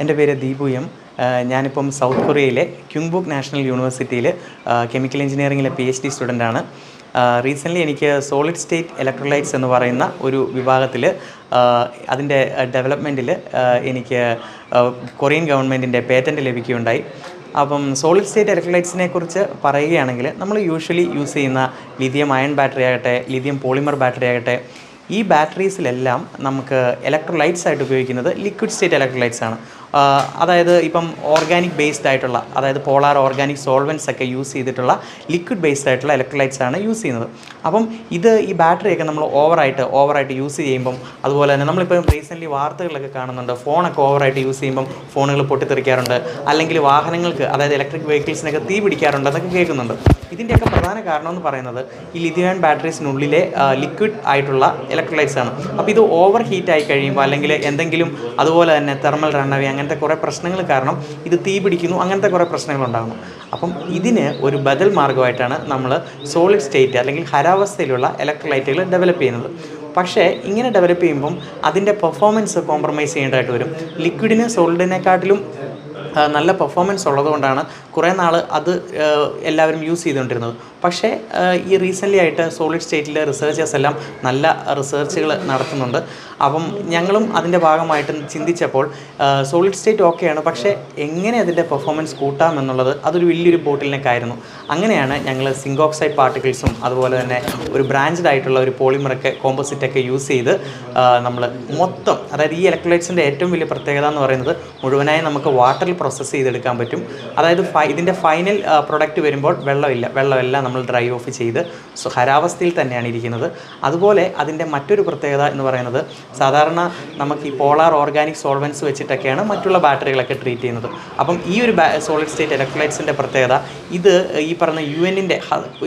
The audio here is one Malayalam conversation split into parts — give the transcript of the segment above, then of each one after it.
എന്റെ പേര് ദീപു എം. ഞാനിപ്പം സൗത്ത് കൊറിയയിലെ ക്യുങ്ബുക്ക് നാഷണൽ യൂണിവേഴ്സിറ്റിയിൽ കെമിക്കൽ എഞ്ചിനീയറിംഗിലെ പി എച്ച് ഡി സ്റ്റുഡന്റാണ് റീസെന്റ്ലി എനിക്ക് സോളിഡ് സ്റ്റേറ്റ് ഇലക്ട്രോലൈറ്റ്സ് എന്ന് പറയുന്ന ഒരു വിഭാഗത്തിൽ അതിന്റെ ഡെവലപ്മെന്റിൽ എനിക്ക് കൊറിയൻ ഗവൺമെന്റിന്റെ പേറ്റന്റ് ലഭിക്കുകയുണ്ടായി. അപ്പം സോളിഡ് സ്റ്റേറ്റ് ഇലക്ട്രോലൈറ്റ്സിനെ കുറിച്ച് പറയുകയാണെങ്കിൽ നമ്മൾ യൂഷ്വലി യൂസ് ചെയ്യുന്ന ലിഥിയം അയൺ ബാറ്ററി ആകട്ടെ ലിഥിയം പോളിമർ ബാറ്ററി ആകട്ടെ ഈ ബാറ്ററീസിലെല്ലാം നമുക്ക് ഇലക്ട്രോലൈറ്റ്സ് ആയിട്ട് ഉപയോഗിക്കുന്നത് ലിക്വിഡ് സ്റ്റേറ്റ് ഇലക്ട്രോലൈറ്റ്സ് ആണ്. അതായത് ഇപ്പം ഓർഗാനിക് ബേസ്ഡ് ആയിട്ടുള്ള അതായത് പോളാർ ഓർഗാനിക് സോൾവൻസ് ഒക്കെ യൂസ് ചെയ്തിട്ടുള്ള ലിക്വിഡ് ബേസ്ഡ് ആയിട്ടുള്ള ഇലക്ട്രോലൈറ്റ്സ് ആണ് യൂസ് ചെയ്യുന്നത്. അപ്പം ഇത് ഈ ബാറ്ററിയൊക്കെ നമ്മൾ ഓവറായിട്ട് ഓവറായിട്ട് യൂസ് ചെയ്യുമ്പം അതുപോലെ തന്നെ നമ്മളിപ്പം റീസെന്റ്ലി വാർത്തകളിലൊക്കെ കാണുന്നുണ്ട് ഫോണൊക്കെ ഓവറായിട്ട് യൂസ് ചെയ്യുമ്പം ഫോണുകൾ പൊട്ടിത്തെറിക്കാറുണ്ട് അല്ലെങ്കിൽ വാഹനങ്ങൾക്ക് അതായത് ഇലക്ട്രിക് വെഹിക്കിൾസിനൊക്കെ തീ പിടിക്കാറുണ്ട് എന്നൊക്കെ കേൾക്കുന്നുണ്ട്. ഇതിന്റെയൊക്കെ പ്രധാന കാരണം എന്ന് പറയുന്നത് ഈ ലിഥിയം ബാറ്ററീസിനുള്ളിലെ ലിക്വിഡ് ആയിട്ടുള്ള ഇലക്ട്രോലൈറ്റ്സ് ആണ്. അപ്പോൾ ഇത് ഓവർ ഹീറ്റ് ആയി കഴിയുമ്പോൾ അല്ലെങ്കിൽ എന്തെങ്കിലും അതുപോലെ തന്നെ തെർമൽ റണ്ണവേ അങ്ങനത്തെ കുറേ പ്രശ്നങ്ങൾ കാരണം ഇത് തീ പിടിക്കുന്നു അങ്ങനത്തെ കുറേ പ്രശ്നങ്ങൾ ഉണ്ടാകുന്നു. അപ്പം ഇതിന് ഒരു ബദൽ മാർഗമായിട്ടാണ് നമ്മൾ സോളിഡ് സ്റ്റേറ്റ് അല്ലെങ്കിൽ ഹരാവസ്ഥയിലുള്ള ഇലക്ട്രോലൈറ്റുകൾ ഡെവലപ്പ് ചെയ്യുന്നത്. പക്ഷേ ഇങ്ങനെ ഡെവലപ്പ് ചെയ്യുമ്പം അതിന്റെ പെർഫോമൻസ് കോംപ്രമൈസ് ചെയ്യേണ്ടതായിട്ട് വരും. ലിക്വിഡിന് സോളിഡിനെക്കാട്ടിലും നല്ല പെർഫോമൻസ് ഉള്ളതുകൊണ്ടാണ് കുറേ നാൾ അത് എല്ലാവരും യൂസ് ചെയ്തുകൊണ്ടിരുന്നത്. പക്ഷേ ഈ റീസെന്റ് ആയിട്ട് സോളിഡ് സ്റ്റേറ്റിലെ റിസർച്ചേഴ്സ് എല്ലാം നല്ല റിസർച്ചുകൾ നടത്തുന്നുണ്ട്. അപ്പം ഞങ്ങളും അതിന്റെ ഭാഗമായിട്ട് ചിന്തിച്ചപ്പോൾ സോളിഡ് സ്റ്റേറ്റ് ഓക്കെയാണ് പക്ഷേ എങ്ങനെ അതിന്റെ പെർഫോമൻസ് കൂട്ടാം എന്നുള്ളത് അതൊരു വലിയൊരു ബോട്ടിലിനൊക്കെയായിരുന്നു അങ്ങനെയാണ് ഞങ്ങൾ സിങ്ക് ഓക്സൈഡ് പാർട്ടിക്കിൾസും അതുപോലെ തന്നെ ഒരു ബ്രാഞ്ചഡ് ആയിട്ടുള്ള ഒരു പോളിമറൊക്കെ കോമ്പോസിറ്റൊക്കെ യൂസ് ചെയ്ത് നമ്മൾ മൊത്തം അതായത് ഈ ഇലക്ട്രോലൈറ്റ്സിന്റെ ഏറ്റവും വലിയ പ്രത്യേകത എന്ന് പറയുന്നത് മുഴുവനായി നമുക്ക് വാട്ടറിൽ പ്രോസസ്സ് ചെയ്തെടുക്കാൻ പറ്റും. അതായത് ഫൈ ഇതിന്റെ ഫൈനൽ പ്രൊഡക്റ്റ് വരുമ്പോൾ വെള്ളമില്ല വെള്ളമെല്ലാം നമ്മൾ ഡ്രൈ ഓഫ് ചെയ്ത് ഹരാവസ്ഥയിൽ തന്നെയാണ് ഇരിക്കുന്നത്. അതുപോലെ അതിന്റെ മറ്റൊരു പ്രത്യേകത എന്ന് പറയുന്നത് സാധാരണ നമുക്ക് ഈ പോളാർ ഓർഗാനിക് സോൾവൻസ് വെച്ചിട്ടൊക്കെയാണ് മറ്റുള്ള ബാറ്ററികളൊക്കെ ട്രീറ്റ് ചെയ്യുന്നത്. അപ്പം ഈ ഒരു സോളിഡ് സ്റ്റേറ്റ് ഇലക്ട്രോലൈറ്റ്സിന്റെ പ്രത്യേകത ഇത് ഈ പറഞ്ഞ യു എന്നിന്റെ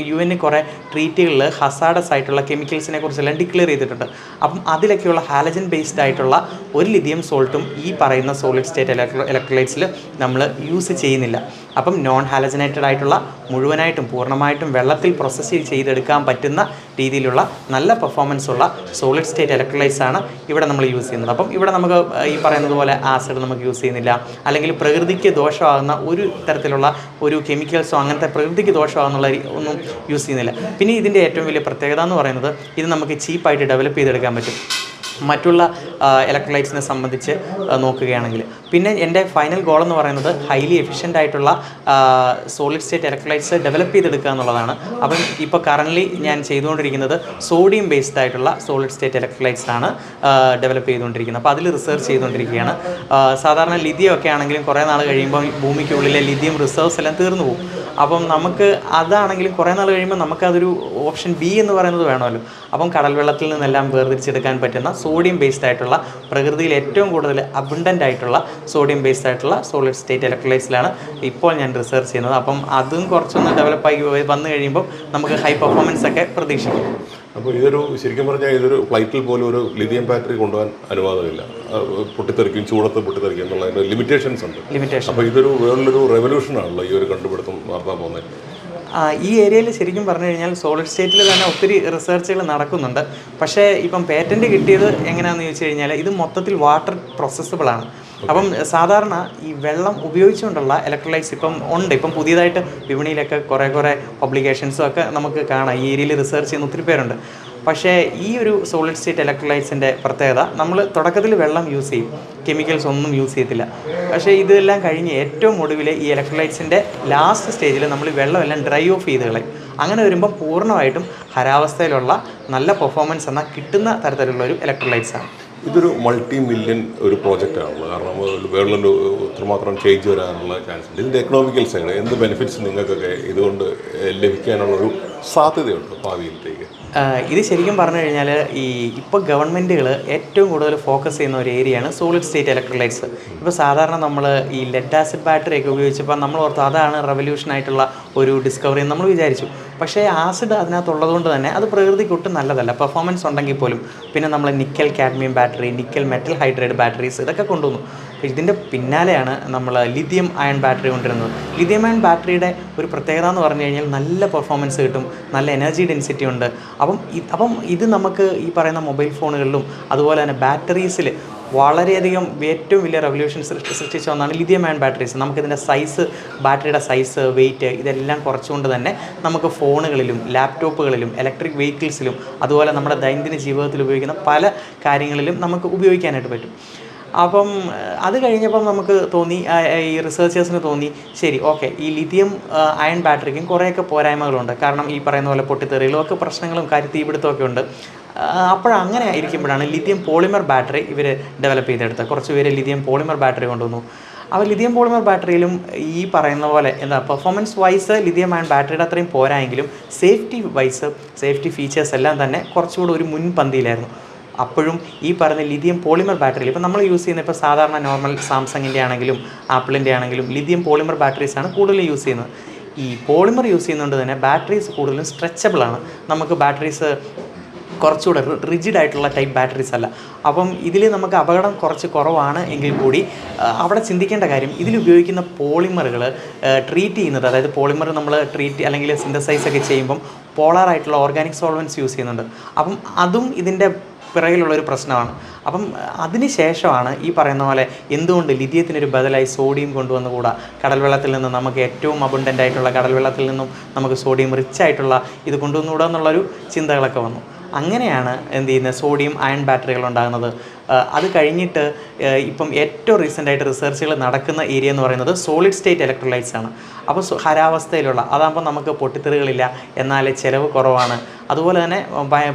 യു എന്നിൽ കുറേ ട്രീറ്റുകളിൽ ഹസാഡസ് ആയിട്ടുള്ള കെമിക്കൽസിനെ കുറിച്ചെല്ലാം ഡിക്ലെയർ ചെയ്തിട്ടുണ്ട്. അപ്പം അതിലൊക്കെയുള്ള ഹാലജൻ ബേസ്ഡ് ആയിട്ടുള്ള ഒരു ലിഥിയം സോൾട്ടും ഈ പറയുന്ന സോളിഡ് സ്റ്റേറ്റ് ഇലക്ട്രോ ഇലക്ട്രോലൈറ്റ്സിൽ നമ്മൾ യൂസ് ചെയ്യുന്നില്ല. അപ്പം നോൺ ഹാലജനേറ്റഡ് ആയിട്ടുള്ള മുഴുവനായിട്ടും പൂർണമായിട്ടും വെള്ളത്തിൽ പ്രോസസ്സ് ചെയ്തെടുക്കാൻ പറ്റുന്ന രീതിയിലുള്ള നല്ല പെർഫോമൻസ് ഉള്ള സോളിഡ് സ്റ്റേറ്റ് ഇലക്ട്രോലൈറ്റ്സ് ആണ് ഇവിടെ നമ്മൾ യൂസ് ചെയ്യുന്നത്. അപ്പം ഇവിടെ നമുക്ക് ഈ പറയുന്നത് പോലെ ആസിഡ് നമുക്ക് യൂസ് ചെയ്യുന്നില്ല. അല്ലെങ്കിൽ പ്രകൃതിക്ക് ദോഷമാകുന്ന ഒരു തരത്തിലുള്ള ഒരു കെമിക്കൽസോ അങ്ങനത്തെ പ്രകൃതിക്ക് ദോഷമാകുന്നുള്ള ഒന്നും യൂസ് ചെയ്യുന്നില്ല. പിന്നെ ഇതിന്റെ ഏറ്റവും വലിയ പ്രത്യേകത എന്ന് പറയുന്നത് ഇത് നമുക്ക് ചീപ്പായിട്ട് ഡെവലപ്പ് ചെയ്തെടുക്കാൻ പറ്റും. മറ്റുള്ള ഇലക്ട്രോലൈറ്റ്സിനെ സംബന്ധിച്ച് നോക്കുകയാണെങ്കിൽ. പിന്നെ എന്റെ ഫൈനൽ ഗോൾ എന്ന് പറയുന്നത് ഹൈലി എഫിഷ്യന്റ് ആയിട്ടുള്ള സോളിഡ് സ്റ്റേറ്റ് ഇലക്ട്രോലൈറ്റ്സ് ഡെവലപ്പ് ചെയ്തെടുക്കുക എന്നുള്ളതാണ്. അപ്പം ഇപ്പോൾ കറന്റ്ലി ഞാൻ ചെയ്തുകൊണ്ടിരിക്കുന്നത് സോഡിയം ബേസ്ഡ് ആയിട്ടുള്ള സോളിഡ് സ്റ്റേറ്റ് ഇലക്ട്രോലൈറ്റ്സ് ആണ് ഡെവലപ്പ് ചെയ്തുകൊണ്ടിരിക്കുന്നത്. അപ്പോൾ അതിൽ റിസർച്ച് ചെയ്തുകൊണ്ടിരിക്കുകയാണ്. സാധാരണ ലിഥിയം ഒക്കെ ആണെങ്കിലും കുറേ നാൾ കഴിയുമ്പോൾ ഭൂമിക്കുള്ളിലെ ലിഥിയം റിസർവ്സ് എല്ലാം തീർന്നു പോകും. അപ്പം നമുക്ക് അതാണെങ്കിലും കുറേ നാൾ കഴിയുമ്പോൾ നമുക്കതൊരു ഓപ്ഷൻ ബി എന്ന് പറയുന്നത് വേണമല്ലോ. അപ്പം കടൽ വെള്ളത്തിൽ നിന്നെല്ലാം വേർതിരിച്ചെടുക്കാൻ പറ്റുന്ന സോഡിയം ബേസ്ഡ് ആയിട്ടുള്ള പ്രകൃതിയിൽ ഏറ്റവും കൂടുതൽ അബുണ്ടന്റ് ആയിട്ടുള്ള സോഡിയം ബേസ്ഡ് ആയിട്ടുള്ള സോളിഡ് സ്റ്റേറ്റ് ഇലക്ട്രോലൈസിലാണ് ഇപ്പോൾ ഞാൻ റിസർച്ച് ചെയ്യുന്നത്. അപ്പം അതും കുറച്ചൊന്ന് ഡെവലപ്പായി വന്നു കഴിയുമ്പോൾ നമുക്ക് ഹൈ പെർഫോമൻസ് ഒക്കെ പ്രതീക്ഷിക്കും. അപ്പോൾ ഇതൊരു ശരിക്കും പറഞ്ഞാൽ ഇതൊരു ഫ്ലൈറ്റിൽ പോലും ഒരു ലിഥിയം ബാറ്ററി കൊണ്ടുപോകാൻ അനുവാദമില്ല. പൊട്ടിത്തെറിക്കും ചൂടത്ത് പൊട്ടിത്തെറിക്കും എന്നുള്ളതിന് ലിമിറ്റേഷൻസ് ഉണ്ട്. ലിമിറ്റേഷൻ അപ്പോൾ ഇതൊരു വേറൊരു റെവല്യൂഷൻ ആണല്ലോ ഈ ഒരു കണ്ടുപിടുത്തം നടത്താൻ പോകുന്നത്. ഈ ഏരിയയിൽ ശരിക്കും പറഞ്ഞു കഴിഞ്ഞാൽ സോളിഡ് സ്റ്റേറ്റിൽ തന്നെ ഒത്തിരി റിസർച്ചുകൾ നടക്കുന്നുണ്ട്. പക്ഷേ ഇപ്പം പേറ്റന്റ് കിട്ടിയത് എങ്ങനെയാണെന്ന് ചോദിച്ചു കഴിഞ്ഞാൽ ഇത് മൊത്തത്തിൽ വാട്ടർ പ്രോസസ്സബിൾ ആണ്. അപ്പം സാധാരണ ഈ വെള്ളം ഉപയോഗിച്ചുകൊണ്ടുള്ള ഇലക്ട്രോലൈറ്റ്സ് ഇപ്പം ഉണ്ട്. ഇപ്പം പുതിയതായിട്ട് വിപണിയിലൊക്കെ കുറേ കുറേ പബ്ലിക്കേഷൻസും ഒക്കെ നമുക്ക് കാണാം. ഈ ഏരിയയിൽ റിസർച്ച് ചെയ്യുന്ന ഒത്തിരി പേരുണ്ട്. പക്ഷേ ഈ ഒരു സോളിഡ് സ്റ്റേറ്റ് ഇലക്ട്രോലൈറ്റ്സിന്റെ പ്രത്യേകത നമ്മൾ തുടക്കത്തിൽ വെള്ളം യൂസ് ചെയ്യും. കെമിക്കൽസ് ഒന്നും യൂസ് ചെയ്യത്തില്ല. പക്ഷേ ഇതെല്ലാം കഴിഞ്ഞ് ഏറ്റവും ഒടുവിൽ ഈ ഇലക്ട്രോലൈറ്റ്സിന്റെ ലാസ്റ്റ് സ്റ്റേജിൽ നമ്മൾ വെള്ളമെല്ലാം ഡ്രൈ ഓഫ് ചെയ്ത് കളയും. അങ്ങനെ വരുമ്പോൾ പൂർണമായിട്ടും ഹരാവസ്ഥയിലുള്ള നല്ല പെർഫോമൻസ് എന്നാൽ കിട്ടുന്ന തരത്തിലുള്ള ഒരു ഇലക്ട്രോലൈറ്റ്സ് ആണ്. ഇതൊരു മൾട്ടി മില്യൺ ഒരു പ്രോജക്റ്റ് ആണല്ലോ കാരണം വേൾഡിൽ ഇത്രമാത്രം ചേഞ്ച് വരാനുള്ള ചാൻസ് ഉണ്ട്. ഇതിന്റെ എക്കണോമിക്കൽ സൈഡ് എന്ത് ബെനിഫിറ്റ്സ് നിങ്ങൾക്കൊക്കെ ഇതുകൊണ്ട് ലഭിക്കാനുള്ള ഒരു സാധ്യതയുണ്ട് ഭാവിയിലേക്ക്. ഇത് ശരിക്കും പറഞ്ഞു കഴിഞ്ഞാൽ ഈ ഇപ്പോൾ ഗവൺമെന്റുകൾ ഏറ്റവും കൂടുതൽ ഫോക്കസ് ചെയ്യുന്ന ഒരു ഏരിയയാണ് സോളിഡ് സ്റ്റേറ്റ് ഇലക്ട്രോലൈറ്റ്സ് ഇപ്പോൾ സാധാരണ നമ്മൾ ഈ ലെഡ് ആസിഡ് ബാറ്ററി ഒക്കെ ഉപയോഗിച്ചപ്പോൾ നമ്മൾ ഓർത്ത് അതാണ് റെവല്യൂഷൻ ആയിട്ടുള്ള ഒരു ഡിസ്കവറി എന്ന് നമ്മൾ വിചാരിച്ചു. പക്ഷേ ആസിഡ് അതിനകത്തുള്ളത് കൊണ്ട് തന്നെ അത് പ്രകൃതിക്ക് ഒട്ടും നല്ലതല്ല. പെർഫോമൻസ് ഉണ്ടെങ്കിൽ പോലും പിന്നെ നമ്മൾ nickel cadmium battery nickel metal hydrate batteries ഇതൊക്കെ കൊണ്ടുവന്നു. ഇതിന്റെ പിന്നാലെയാണ് നമ്മൾ ലിഥിയം അയൺ ബാറ്ററി കൊണ്ടുവരുന്നത് ലിഥിയം അയൺ ബാറ്ററിയുടെ ഒരു പ്രത്യേകത എന്ന് പറഞ്ഞു കഴിഞ്ഞാൽ നല്ല പെർഫോമൻസ് കിട്ടും നല്ല എനർജി ഡെൻസിറ്റി ഉണ്ട്. അപ്പം അപ്പം ഇത് നമുക്ക് ഈ പറയുന്ന മൊബൈൽ ഫോണുകളിലും അതുപോലെ തന്നെ ബാറ്ററീസിൽ വളരെയധികം ഏറ്റവും വലിയ റെവല്യൂഷൻ സൃഷ്ടിച്ച ഒന്നാണ് ലിഥിയം അയൺ ബാറ്ററീസ് നമുക്കിതിന്റെ സൈസ് ബാറ്ററിയുടെ സൈസ് വെയിറ്റ് ഇതെല്ലാം കുറച്ചുകൊണ്ട് തന്നെ നമുക്ക് ഫോണുകളിലും ലാപ്ടോപ്പുകളിലും ഇലക്ട്രിക് വെഹിക്കിൾസിലും അതുപോലെ നമ്മുടെ ദൈനംദിന ജീവിതത്തിൽ ഉപയോഗിക്കുന്ന പല കാര്യങ്ങളിലും നമുക്ക് ഉപയോഗിക്കാനായിട്ട് പറ്റും. അപ്പം അത് കഴിഞ്ഞപ്പം നമുക്ക് തോന്നി ഈ റിസർച്ചേഴ്സിന് തോന്നി ശരി ഓക്കെ ഈ ലിഥിയം അയൺ ബാറ്ററിക്കും കുറേയൊക്കെ പോരായ്മകളുണ്ട്. കാരണം ഈ പറയുന്ന പോലെ പൊട്ടിത്തെറികളും ഒക്കെ പ്രശ്നങ്ങളും കാര്യം തീപിടുത്തമൊക്കെ ഉണ്ട്. അപ്പോഴങ്ങനെ ഇരിക്കുമ്പോഴാണ് ലിഥിയം പോളിമർ ബാറ്ററി ഇവർ ഡെവലപ്പ് ചെയ്തെടുത്തത്. കുറച്ച് പേര് ലിഥിയം പോളിമർ ബാറ്ററി കൊണ്ടുവന്നു. അപ്പോൾ ലിഥിയം പോളിമർ ബാറ്ററിയിലും ഈ പറയുന്ന പോലെ എന്താ പെർഫോമൻസ് വൈസ് ലിഥിയം ആൻഡ് ബാറ്ററിയുടെ അത്രയും പോരായെങ്കിലും സേഫ്റ്റി വൈസ് സേഫ്റ്റി ഫീച്ചേഴ്സ് എല്ലാം തന്നെ കുറച്ചുകൂടെ ഒരു മുൻപന്തിയിലായിരുന്നു. അപ്പോഴും ഈ പറഞ്ഞ ലിഥിയം പോളിമർ ബാറ്ററിയിൽ ഇപ്പോൾ നമ്മൾ യൂസ് ചെയ്യുന്ന ഇപ്പോൾ സാധാരണ നോർമൽ സാംസങ്ങിന്റെ ആണെങ്കിലും ആപ്പിളിന്റെ ആണെങ്കിലും ലിഥിയം പോളിമർ ബാറ്ററീസാണ് കൂടുതൽ യൂസ് ചെയ്യുന്നത്. ഈ പോളിമർ യൂസ് ചെയ്യുന്നതുകൊണ്ട് തന്നെ ബാറ്ററീസ് കൂടുതലും സ്ട്രെച്ചബിളാണ് നമുക്ക് ബാറ്ററീസ് കുറച്ചുകൂടെ റിജിഡ് ആയിട്ടുള്ള ടൈപ്പ് ബാറ്ററീസ് അല്ല. അപ്പം ഇതിൽ നമുക്ക് അപകടം കുറച്ച് കുറവാണ് എങ്കിൽ കൂടി അവിടെ ചിന്തിക്കേണ്ട കാര്യം ഇതിൽ ഉപയോഗിക്കുന്ന പോളിമറുകൾ ട്രീറ്റ് ചെയ്യുന്നത് അതായത് പോളിമർ നമ്മൾ ട്രീറ്റ് അല്ലെങ്കിൽ സിന്തസൈസ് ഒക്കെ ചെയ്യുമ്പം പോളാറായിട്ടുള്ള ഓർഗാനിക് സോൾവൻസ് യൂസ് ചെയ്യുന്നുണ്ട്. അപ്പം അതും ഇതിന്റെ പിറകിലുള്ള ഒരു പ്രശ്നമാണ്. അപ്പം അതിന് ശേഷമാണ് ഈ പറയുന്ന പോലെ എന്തുകൊണ്ട് ലിഥിയത്തിനൊരു ബദലായി സോഡിയം കൊണ്ടുവന്നുകൂടാ? കടൽ വെള്ളത്തിൽ നിന്ന് നമുക്ക് ഏറ്റവും അബുണ്ടന്റ് ആയിട്ടുള്ള കടൽവെള്ളത്തിൽ നിന്നും നമുക്ക് സോഡിയം റിച്ച് ആയിട്ടുള്ള ഇത് കൊണ്ടുവന്നുകൂടാ എന്നുള്ളൊരു ചിന്തകളൊക്കെ വന്നു. അങ്ങനെയാണ് എന്ത് ചെയ്യുന്നത്? സോഡിയം അയൺ ബാറ്ററികൾ ഉണ്ടാകുന്നത്. അത് കഴിഞ്ഞിട്ട് ഇപ്പം ഏറ്റവും റീസെന്റായിട്ട് റിസർച്ചുകൾ നടക്കുന്ന ഏരിയ എന്ന് പറയുന്നത് സോളിഡ് സ്റ്റേറ്റ് ഇലക്ട്രോലൈറ്റ്സ് ആണ്. അപ്പോൾ ഹരാവസ്ഥയിലുള്ള അതാകുമ്പോൾ നമുക്ക് പൊട്ടിത്തെറികളില്ല എന്നാൽ ചിലവ് കുറവാണ്. അതുപോലെ തന്നെ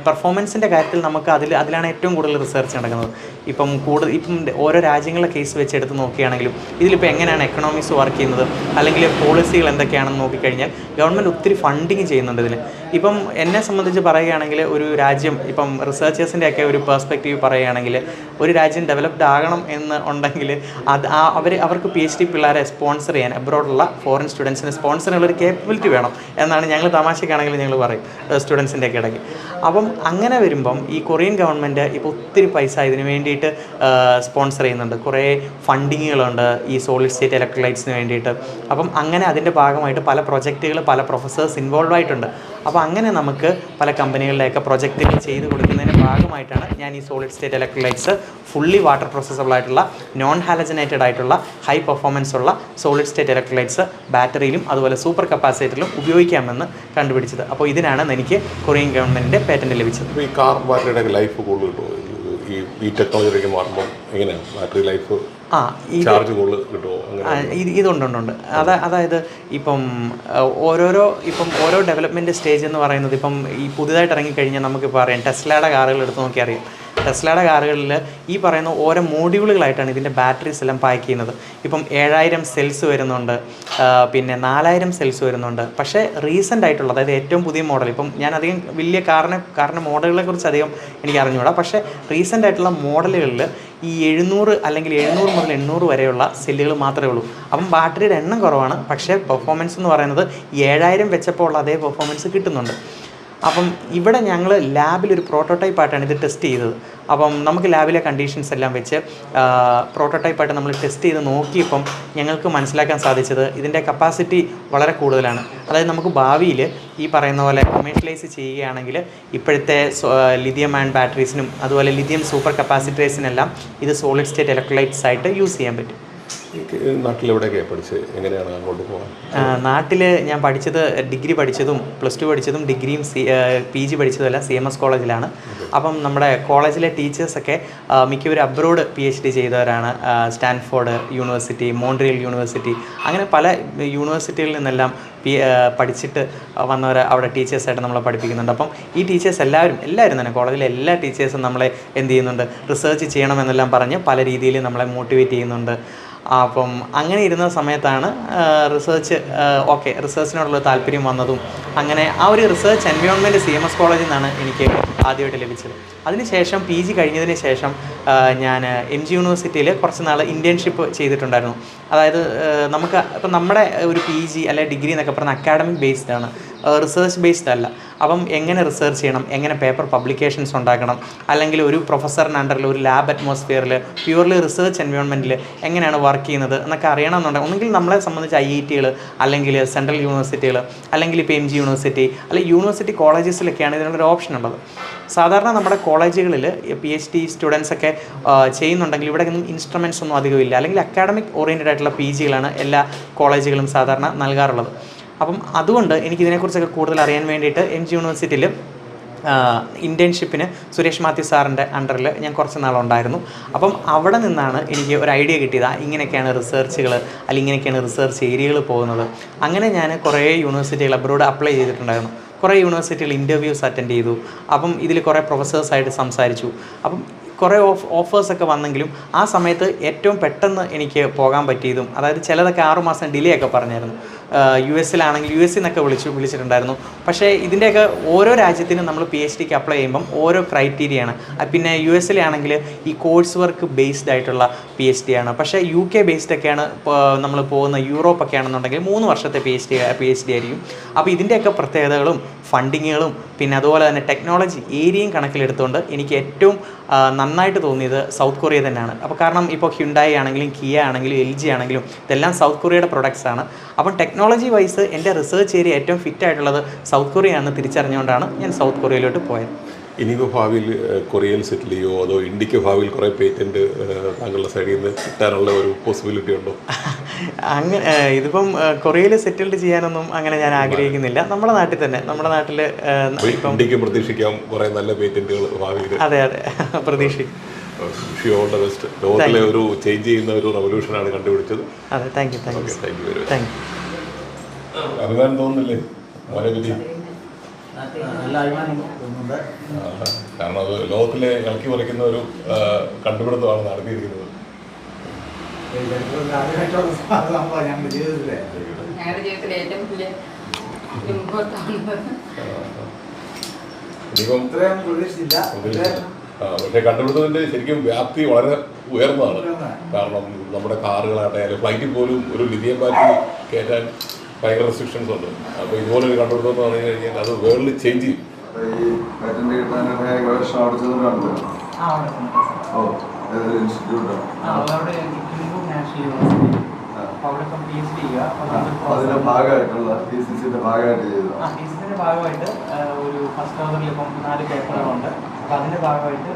പെർഫോമൻസിന്റെ കാര്യത്തിൽ നമുക്ക് അതിൽ അതിലാണ് ഏറ്റവും കൂടുതൽ റിസർച്ച് നടക്കുന്നത്. ഇപ്പം കൂടുതൽ ഇപ്പം ഓരോ രാജ്യങ്ങളുടെ കേസ് വെച്ച് എടുത്ത് നോക്കുകയാണെങ്കിലും ഇതിലിപ്പോൾ എങ്ങനെയാണ് എക്കണോമിക്സ് വർക്ക് ചെയ്യുന്നത്? അല്ലെങ്കിൽ പോളിസികൾ എന്തൊക്കെയാണെന്ന് നോക്കിക്കഴിഞ്ഞാൽ ഗവൺമെന്റ് ഒത്തിരി ഫണ്ടിങ് ചെയ്യുന്നുണ്ട് ഇതിൽ ഇപ്പം എന്നെ സംബന്ധിച്ച് പറയുകയാണെങ്കിൽ ഒരു രാജ്യം ഇപ്പം റിസർച്ചേഴ്സിന്റെയൊക്കെ ഒരു പെർസ്പെക്റ്റീവ് പറയുകയാണെങ്കിൽ ഒരു രാജ്യം ഡെവലപ്ഡ് ആകണം എന്ന് ഉണ്ടെങ്കിൽ അത് ആ അവർ അവർക്ക് പി എച്ച് ഡി പിള്ളേരെ സ്പോൺസർ ചെയ്യാൻ അബ്രോഡുള്ള ഫോറിൻ സ്റ്റുഡൻസിനെ സ്പോൺസർ ചെയ്യാനുള്ള ഒരു കേപ്പബിലിറ്റി വേണം എന്നാണ് ഞങ്ങൾ തമാശക്കാണെങ്കിൽ ഞങ്ങൾ പറയും സ്റ്റുഡൻസിന്റെ ഒക്കെ ഇടയ്ക്ക്. അപ്പം അങ്ങനെ വരുമ്പം ഈ കൊറിയൻ ഗവൺമെന്റ് ഇപ്പോൾ ഒത്തിരി പൈസ ഇതിന് വേണ്ടിയിട്ട് സ്പോൺസർ ചെയ്യുന്നുണ്ട്. കുറേ ഫണ്ടിങ്ങുകളുണ്ട് ഈ സോളിഡ് സ്റ്റേറ്റ് ഇലക്ട്രോലൈറ്റ്സിന് വേണ്ടിയിട്ട്. അപ്പം അങ്ങനെ അതിന്റെ ഭാഗമായിട്ട് പല പ്രൊജക്റ്റുകൾ പല പ്രൊഫസേഴ്സ് ഇൻവോൾവ് ആയിട്ടുണ്ട്. അപ്പോൾ അങ്ങനെ നമുക്ക് പല കമ്പനികളിലേക്ക് പ്രൊജക്റ്റിൽ ചെയ്ത് കൊടുക്കുന്നതിന്റെ ഭാഗമായിട്ടാണ് ഞാൻ ഈ solid state electrolytes fully water processable ആയിട്ടുള്ള നോൺ ഹാലജനേറ്റഡ് ആയിട്ടുള്ള ഹൈ പെർഫോമൻസ് ഉള്ള സോളിഡ് സ്റ്റേറ്റ് ഇലക്ട്രോലൈറ്റ്സ് ബാറ്ററിയിലും അതുപോലെ സൂപ്പർ കപ്പാസിറ്ററിലും ഉപയോഗിക്കാമെന്ന് കണ്ടുപിടിച്ചത്. അപ്പോൾ ഇതിനാണ് എനിക്ക് കൊറിയൻ ഗവൺമെന്റിന്റെ പേറ്റന്റ് ലഭിച്ചത്. ഈ കാർ ബാറ്ററിയുടെ ലൈഫ് കൂടുതൽ ഈ ഈ ടെക്നോളജിയിലേക്ക് മാറുമ്പോൾ എങ്ങനെയാണ് ബാറ്ററി ലൈഫ് ആ ഈ ചാർജ് കിട്ടുമോ? ഇത് ഇതുണ്ടുണ്ടുണ്ട്. അതാ അതായത് ഇപ്പം ഓരോരോ ഇപ്പം ഓരോ ഡെവലപ്മെന്റ് സ്റ്റേജ് എന്ന് പറയുന്നത് ഇപ്പം ഈ പുതുതായിട്ട് ഇറങ്ങിക്കഴിഞ്ഞാൽ നമുക്കിപ്പോൾ അറിയാം. ടെസ്ലയുടെ കാറുകൾ എടുത്ത് നോക്കി അറിയാം. ടെസ്ലയുടെ കാറുകളിൽ ഈ പറയുന്ന ഓരോ മോഡ്യൂളുകളായിട്ടാണ് ഇതിന്റെ ബാറ്ററീസ് എല്ലാം പാക്ക് ചെയ്യുന്നത്. ഇപ്പം ഏഴായിരം സെൽസ് വരുന്നുണ്ട് പിന്നെ നാലായിരം സെൽസ് വരുന്നുണ്ട്. പക്ഷേ റീസെന്റ് ആയിട്ടുള്ള അതായത് ഏറ്റവും പുതിയ മോഡൽ ഇപ്പം ഞാൻ അധികം വലിയ കാറിനെ കാറിന്റെ മോഡലുകളെ കുറിച്ച് അധികം എനിക്ക് അറിഞ്ഞുകൂടാ. പക്ഷേ റീസെന്റ് ആയിട്ടുള്ള മോഡലുകളിൽ ഈ എഴുന്നൂറ് അല്ലെങ്കിൽ എഴുന്നൂറ് മുതൽ എണ്ണൂറ് വരെയുള്ള സെല്ലുകൾ മാത്രമേ ഉള്ളൂ. അപ്പം ബാറ്ററിയുടെ എണ്ണം കുറവാണ്. പക്ഷേ പെർഫോമൻസ് എന്ന് പറയുന്നത് ഏഴായിരം വെച്ചപ്പോൾ ഉള്ള അതേ പെർഫോമൻസ് കിട്ടുന്നുണ്ട്. അപ്പം ഇവിടെ ഞങ്ങൾ ലാബിൽ ഒരു പ്രോട്ടോടൈപ്പ് ആയിട്ടാണ് ഇത് ടെസ്റ്റ് ചെയ്തത്. അപ്പം നമുക്ക് ലാബിലെ കണ്ടീഷൻസ് എല്ലാം വെച്ച് പ്രോട്ടോടൈപ്പായിട്ട് നമ്മൾ ടെസ്റ്റ് ചെയ്ത് നോക്കിയപ്പം ഞങ്ങൾക്ക് മനസ്സിലാക്കാൻ സാധിച്ചത് ഇതിന്റെ കപ്പാസിറ്റി വളരെ കൂടുതലാണ്. അതായത് നമുക്ക് ഭാവിയിൽ ഈ പറയുന്ന പോലെ കൊമേഴ്ഷ്യലൈസ് ചെയ്യുകയാണെങ്കിൽ ഇപ്പോഴത്തെ ലിഥിയം ആൻഡ് ബാറ്ററീസിനും അതുപോലെ ലിഥിയം സൂപ്പർ കപ്പാസിറ്റേഴ്സിനെല്ലാം ഇത് സോളിഡ് സ്റ്റേറ്റ് ഇലക്ട്രോലൈറ്റ്സ് ആയിട്ട് യൂസ് ചെയ്യാൻ പറ്റും. നാട്ടിലെവിടെയൊക്കെയാണ് പഠിച്ചത് എങ്ങനെയാണ് അങ്ങോട്ട് പോകാൻ നാട്ടിൽ ഞാൻ പഠിച്ചത് ഡിഗ്രി പഠിച്ചതും പ്ലസ് ടു പഠിച്ചതും ഡിഗ്രിയും സി പി ജി പഠിച്ചതുമെല്ലാം സി എം എസ് കോളേജിലാണ്. അപ്പം നമ്മുടെ കോളേജിലെ ടീച്ചേഴ്സൊക്കെ മിക്കവരും അബ്രോഡ് പി എച്ച് ഡി ചെയ്തവരാണ്. സ്റ്റാൻഫോർഡ് യൂണിവേഴ്സിറ്റി മോൺട്രിയൽ യൂണിവേഴ്സിറ്റി അങ്ങനെ പല യൂണിവേഴ്സിറ്റികളിൽ നിന്നെല്ലാം പി പഠിച്ചിട്ട് വന്നവർ അവിടെ ടീച്ചേഴ്സായിട്ട് നമ്മളെ പഠിപ്പിക്കുന്നുണ്ട്. അപ്പം ഈ ടീച്ചേഴ്സ് എല്ലാവരും എല്ലാവരും തന്നെ കോളേജിലെ എല്ലാ ടീച്ചേഴ്സും നമ്മളെ എന്ത് ചെയ്യുന്നുണ്ട്? റിസർച്ച് ചെയ്യണമെന്നെല്ലാം പറഞ്ഞ് പല രീതിയിൽ നമ്മളെ മോട്ടിവേറ്റ് ചെയ്യുന്നുണ്ട്. അപ്പം അങ്ങനെ ഇരുന്ന സമയത്താണ് റിസർച്ച് ഓക്കെ റിസർച്ചിനോടുള്ള താല്പര്യം വന്നതും അങ്ങനെ ആ ഒരു research environment C M S കോളേജിൽ നിന്നാണ് എനിക്ക് ആദ്യമായിട്ട് ലഭിച്ചത്. അതിനുശേഷം പി ജി കഴിഞ്ഞതിന് ശേഷം ഞാൻ എം ജി യൂണിവേഴ്സിറ്റിയിൽ കുറച്ച് നാൾ ഇന്റേൺഷിപ്പ് ചെയ്തിട്ടുണ്ടായിരുന്നു. അതായത് നമുക്ക് ഇപ്പം നമ്മുടെ ഒരു പി ജി അല്ലെങ്കിൽ ഡിഗ്രി എന്നൊക്കെ പറഞ്ഞാൽ അക്കാഡമിക് ബേസ്ഡ് ആണ്. റിസർച്ച് ബേസ്ഡ് അല്ല. അപ്പം എങ്ങനെ റിസർച്ച് ചെയ്യണം? എങ്ങനെ പേപ്പർ പബ്ലിക്കേഷൻസ് ഉണ്ടാക്കണം? അല്ലെങ്കിൽ ഒരു പ്രൊഫസറിന്റെ അണ്ടറിൽ ഒരു ലാബ് അറ്റ്മോസ്ഫിയറിൽ പ്യൂർലി റിസർച്ച് എൻവയോൺമെന്റിൽ എങ്ങനെയാണ് വർക്ക് ചെയ്യുന്നത് എന്നൊക്കെ അറിയണമെന്നുണ്ടെങ്കിൽ ഒന്നുകിൽ നമ്മളെ സംബന്ധിച്ച് ഐ ഐ ടികൾ അല്ലെങ്കിൽ സെൻട്രൽ യൂണിവേഴ്സിറ്റികൾ അല്ലെങ്കിൽ ഇപ്പോൾ എം ജി യൂണിവേഴ്സിറ്റി അല്ലെങ്കിൽ യൂണിവേഴ്സിറ്റി കോളേജസിലൊക്കെയാണ് ഇതിനുള്ളൊരു ഓപ്ഷൻ ഉള്ളത്. സാധാരണ നമ്മുടെ കോളേജുകളിൽ പി എച്ച് ഡി സ്റ്റുഡൻസ് ഒക്കെ ആ, ചെയ്യുന്നുണ്ടെങ്കിൽ ഇവിടെ ഒന്നും ഇൻസ്ട്രുമെന്റ്സ് ഒന്നും അധികം ഇല്ല. അല്ലെങ്കിൽ അക്കാഡമിക് ഓറിയന്റഡ് ആയിട്ടുള്ള പി ജികളാണ് എല്ലാ കോളേജുകളും സാധാരണ നൽകാറുള്ളത്. അപ്പം അതുകൊണ്ട് എനിക്ക് ഇതിനെക്കുറിച്ചൊക്കെ കൂടുതൽ അറിയാൻ വേണ്ടിയിട്ട് എം ജി യൂണിവേഴ്സിറ്റിയിൽ ഇന്റേൺഷിപ്പിന് സുരേഷ് മാത്യു സാറിന്റെ അണ്ടറിൽ ഞാൻ കുറച്ച് നാളുണ്ടായിരുന്നു. അപ്പം അവിടെ നിന്നാണ് എനിക്ക് ഒരു ഐഡിയ കിട്ടിയത്. ഇങ്ങനെയൊക്കെയാണ് റിസർച്ചുകൾ അല്ലെങ്കിൽ ഇങ്ങനെയൊക്കെയാണ് റിസർച്ച് ഏരിയകൾ പോകുന്നത്. അങ്ങനെ ഞാൻ കുറേ യൂണിവേഴ്സിറ്റികൾ അബ്രോഡ് അപ്ലൈ ചെയ്തിട്ടുണ്ടായിരുന്നു. കുറേ യൂണിവേഴ്സിറ്റികൾ ഇന്റർവ്യൂസ് അറ്റൻഡ് ചെയ്തു. അപ്പം ഇതിൽ കുറേ പ്രൊഫസേഴ്സായിട്ട് സംസാരിച്ചു. അപ്പം കുറേ ഓഫ് ഓഫേഴ്സൊക്കെ വന്നെങ്കിലും ആ സമയത്ത് ഏറ്റവും പെട്ടെന്ന് എനിക്ക് പോകാൻ പറ്റിയതും അതായത് ചിലതൊക്കെ ആറുമാസം ഡിലേ ഒക്കെ പറഞ്ഞായിരുന്നു. യു എസിലാണെങ്കിൽ യു എസിൽ നിന്നൊക്കെ വിളിച്ചു വിളിച്ചിട്ടുണ്ടായിരുന്നു. പക്ഷേ ഇതിന്റെയൊക്കെ ഓരോ രാജ്യത്തിനും നമ്മൾ പി എച്ച് ഡിക്ക് അപ്ലൈ ചെയ്യുമ്പം ഓരോ ക്രൈറ്റീരിയയാണ് പിന്നെ യു എസിലാണെങ്കിൽ ഈ കോഴ്സ് വർക്ക് ബേസ്ഡ് ആയിട്ടുള്ള പി എച്ച് ഡി ആണ്. പക്ഷേ യു കെ ബേസ്ഡ് ഒക്കെയാണ് നമ്മൾ പോകുന്ന യൂറോപ്പ് ഒക്കെ ആണെന്നുണ്ടെങ്കിൽ മൂന്ന് വർഷത്തെ P H D P H D ആയിരിക്കും. അപ്പോൾ ഇതിന്റെയൊക്കെ പ്രത്യേകതകളും ഫണ്ടിങ്ങുകളും പിന്നെ അതുപോലെ തന്നെ ടെക്നോളജി ഏരിയയും കണക്കിലെടുത്തുകൊണ്ട് എനിക്ക് ഏറ്റവും നന്നായിട്ട് തോന്നിയത് സൗത്ത് കൊറിയ തന്നെയാണ്. അപ്പോൾ കാരണം ഇപ്പോൾ ഹ്യുണ്ടായി ആണെങ്കിലും കിയ ആണെങ്കിലും എൽ ജി ആണെങ്കിലും ഇതെല്ലാം സൗത്ത് കൊറിയയുടെ പ്രൊഡക്ട്സ് ആണ്. അപ്പം ടെക്നോളജി വൈസ് എന്റെ റിസർച്ച് ഏരിയ ഏറ്റവും ഫിറ്റ് ആയിട്ടുള്ളത് സൗത്ത് കൊറിയ ആണെന്ന് തിരിച്ചറിഞ്ഞുകൊണ്ടാണ് ഞാൻ സൗത്ത് കൊറിയയിലോട്ട് പോയത്. ഇനിയിപ്പോൾ ഭാവിയിൽ കൊറിയയിൽ സെറ്റിൽ ചെയ്യുമോ അതോ ഇന്ത്യയ്ക്ക് ഭാവിയിൽ കുറേ പേറ്റന്റ് താങ്കളുടെ സൈഡിൽ നിന്ന് കിട്ടാനുള്ള ഒരു പോസിബിലിറ്റി ഉണ്ടോ? അങ്ങനെ ഇതിപ്പം കൊറിയയിൽ സെറ്റിൽഡ് ചെയ്യാനൊന്നും അങ്ങനെ ഞാൻ ആഗ്രഹിക്കുന്നില്ല. നമ്മുടെ നാട്ടിൽ തന്നെ നമ്മുടെ നാട്ടിൽ ഇന്ത്യയ്ക്ക് പ്രതീക്ഷിക്കാം കുറേ നല്ല പേറ്റന്റുകൾ ഭാവിയിൽ. അതെ അതെ. പ്രതീക്ഷിക്കും വിഷ് ഓൾ ദ ബെസ്റ്റ് ലോകത്തിലെ ഒരു ചേഞ്ച് ചെയ്യുന്ന ഒരു റവല്യൂഷനാണ് കണ്ടുപിടിച്ചത്. അതെ thank you thank you. Thank you very you. അഭിമാനം തോന്നുന്നില്ലേ? നല്ല അഭിമാനം തോന്നുന്നുണ്ട് കാരണം അത് ലോകത്തിലെ ഇളക്കി മറിക്കുന്ന ഒരു കണ്ടുപിടുത്തമാണ് നടത്തിയിരിക്കുന്നത്. ഞങ്ങളുടെ ജീവിതത്തിലെ ഏറ്റവും വലിയ പക്ഷേ ആ, കണ്ടുപിടുത്തത്തിന്റെ ശരിക്കും വ്യാപ്തി വളരെ ഉയർന്നതാണ്. കാരണം നമ്മുടെ കാറുകളാകട്ടെ അല്ലെങ്കിൽ ഫ്ലൈറ്റിൽ പോലും ഒരു ലിഥിയം ബാറ്ററി കയറ്റാൻ ഭയങ്കര റെസ്ട്രിക്ഷൻസ് ഉണ്ട്. അപ്പോൾ ഇതുപോലൊരു കണ്ടുപിടുത്തം എന്ന് പറഞ്ഞു കഴിഞ്ഞാൽ അത് വേൾഡ് ചേഞ്ച് ചെയ്യും. അതിന്റെ ഭാഗമായിട്ടുള്ള ഭാഗമായിട്ട് ഒരു ഫസ്റ്റ് ഓവറിൽ ഇപ്പം നാല് പേപ്പറുകളുണ്ട് അപ്പം അതിന്റെ ഭാഗമായിട്ട്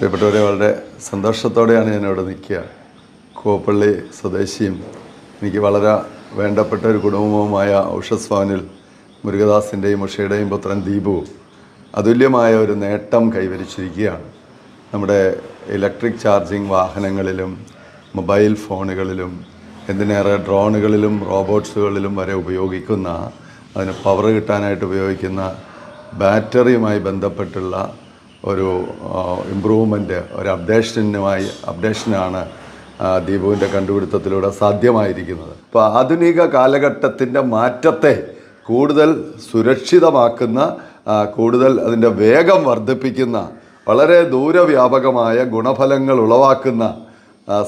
പ്രിയപ്പെട്ടവരെ വളരെ സന്തോഷത്തോടെയാണ് ഞാൻ ഇവിടെ നിൽക്കുക. കോപ്പള്ളി സ്വദേശിയും എനിക്ക് വളരെ വേണ്ടപ്പെട്ട ഒരു കുടുംബവുമായ ഔഷസ്വാനിൽ മുരുകദാസിന്റെയും ഉഷയുടെയും പുത്രൻ ദീപുവും അതുല്യമായ ഒരു നേട്ടം കൈവരിച്ചിരിക്കുകയാണ്. നമ്മുടെ ഇലക്ട്രിക് ചാർജിങ് വാഹനങ്ങളിലും മൊബൈൽ ഫോണുകളിലും എന്തിനേറെ ഡ്രോണുകളിലും റോബോട്ട്സുകളിലും വരെ ഉപയോഗിക്കുന്ന അതിന് പവർ കിട്ടാനായിട്ട് ഉപയോഗിക്കുന്ന ബാറ്ററിയുമായി ബന്ധപ്പെട്ടുള്ള ഒരു ഇമ്പ്രൂവ്മെന്റ് ഒരു അപ്ഡേഷനുമായി അപ്ഡേഷനാണ് ദീപുവിന്റെ കണ്ടുപിടുത്തത്തിലൂടെ സാധ്യമായിരിക്കുന്നത്. അപ്പോൾ ആധുനിക കാലഘട്ടത്തിന്റെ മാറ്റത്തെ കൂടുതൽ സുരക്ഷിതമാക്കുന്ന കൂടുതൽ അതിന്റെ വേഗം വർദ്ധിപ്പിക്കുന്ന വളരെ ദൂരവ്യാപകമായ ഗുണഫലങ്ങൾ ഉളവാക്കുന്ന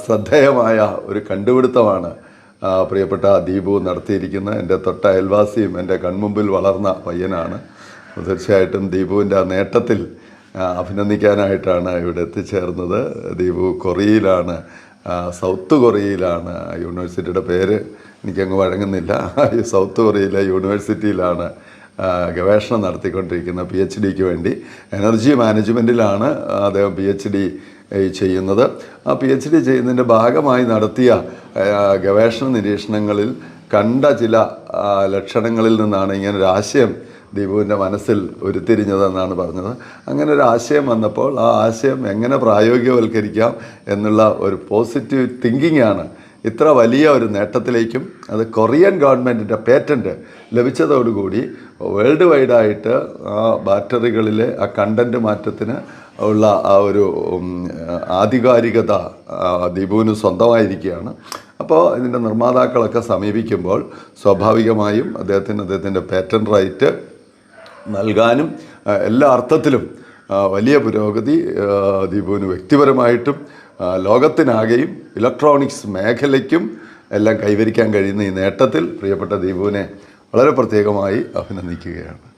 ശ്രദ്ധേയമായ ഒരു കണ്ടുപിടുത്തമാണ് പ്രിയപ്പെട്ട ദീപു നടത്തിയിരിക്കുന്ന എന്റെ തൊട്ട അയൽവാസിയും എന്റെ കൺമുമ്പിൽ വളർന്ന പയ്യനാണ്. തീർച്ചയായിട്ടും ദീപുവിന്റെ ആ നേട്ടത്തിൽ അഭിനന്ദിക്കാനായിട്ടാണ് ഇവിടെ എത്തിച്ചേർന്നത്. ദീപു കൊറിയയിലാണ് സൗത്ത് കൊറിയയിലാണ്. യൂണിവേഴ്സിറ്റിയുടെ പേര് എനിക്കങ്ങ് വഴങ്ങുന്നില്ല. സൗത്ത് കൊറിയയിലെ യൂണിവേഴ്സിറ്റിയിലാണ് ഗവേഷണം നടത്തിക്കൊണ്ടിരിക്കുന്ന പി എച്ച് ഡിക്ക് വേണ്ടി. എനർജി മാനേജ്മെന്റിലാണ് അദ്ദേഹം പി എച്ച് ഡി ചെയ്യുന്നത്. ആ പി എച്ച് ഡി ചെയ്യുന്നതിന്റെ ഭാഗമായി നടത്തിയ ഗവേഷണ നിരീക്ഷണങ്ങളിൽ കണ്ട ചില ലക്ഷണങ്ങളിൽ നിന്നാണ് ഇങ്ങനൊരു ആശയം ദീപുവിന്റെ മനസ്സിൽ ഉരുത്തിരിഞ്ഞതെന്നാണ് പറഞ്ഞത്. അങ്ങനെ ഒരു ആശയം വന്നപ്പോൾ ആ ആശയം എങ്ങനെ പ്രായോഗികവൽക്കരിക്കാം എന്നുള്ള ഒരു പോസിറ്റീവ് തിങ്കിങ് ആണ് ഇത്ര വലിയ ഒരു നേട്ടത്തിലേക്കും അത് കൊറിയൻ ഗവൺമെന്റിന്റെ പേറ്റന്റ് ലഭിച്ചതോടുകൂടി വേൾഡ് വൈഡായിട്ട് ആ ബാറ്ററികളിലെ ആ കണ്ടന്റ് മാറ്റത്തിന് ഉള്ള ആ ഒരു ആധികാരികത ദീപുവിന് സ്വന്തമായിരിക്കുകയാണ്. അപ്പോൾ ഇതിന്റെ നിർമ്മാതാക്കളൊക്കെ സമീപിക്കുമ്പോൾ സ്വാഭാവികമായും അദ്ദേഹത്തിന് അദ്ദേഹത്തിന്റെ പേറ്റന്റ് റൈറ്റ് നൽകാനും എല്ലാ അർത്ഥത്തിലും വലിയ പുരോഗതി ദീപുവിന് വ്യക്തിപരമായിട്ടും ലോകത്തിനാകെയും ഇലക്ട്രോണിക്സ് മേഖലയ്ക്കും എല്ലാം കൈവരിക്കാൻ കഴിയുന്ന ഈ നേട്ടത്തിൽ പ്രിയപ്പെട്ട ദീപുവിനെ വളരെ പ്രത്യേകമായി അഭിനന്ദിക്കുകയാണ്.